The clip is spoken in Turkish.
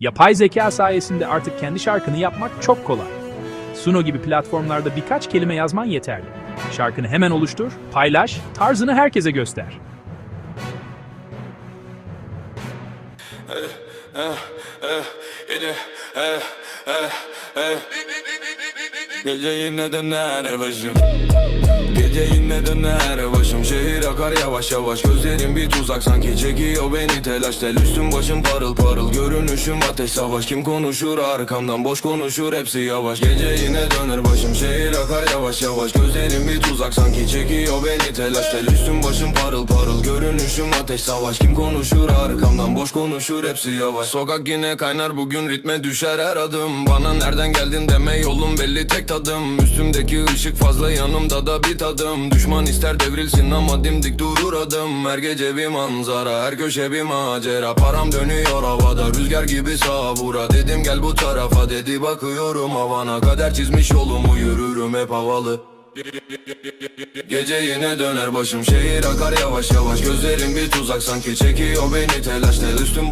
Yapay zeka sayesinde artık kendi şarkını yapmak çok kolay. Suno gibi platformlarda birkaç kelime yazman yeterli. Şarkını hemen oluştur, paylaş, tarzını herkese göster. Gece yine döner başım Gece yine döner akar yavaş yavaş. Gözlerim bir tuzak sanki çekiyor beni telaş tel. Üstüm başım parıl parıl Görünüşüm ateş savaş. Kim konuşur arkamdan boş konuşur hepsi yavaş. Gece yine döner başım akar yavaş yavaş Gözlerim bir tuzak. Sanki çekiyor beni telaş. Tel Üstüm başım parıl parıl. Görünüşüm ateş savaş. Kim konuşur? Arkamdan boş konuşur hepsi yavaş. Sokak yine kaynar bugün ritme düşer her adım. Bana nereden geldin deme yolum belli tek tadım. Üstümdeki ışık fazla yanımda da bir tadım. Düşman ister devrilsin ama dimdik durur adım. Her gece bir manzara her köşe bir macera. Param dönüyor havada rüzgar gibi savura Dedim gel bu tarafa dedi bakıyorum havana. Kader çizmiş yolumu yürürüm hep havalı. Gece yine döner başım. Şehir akar yavaş yavaş. Gözlerim bir tuzak sanki çekiyor beni telaş tel üstüm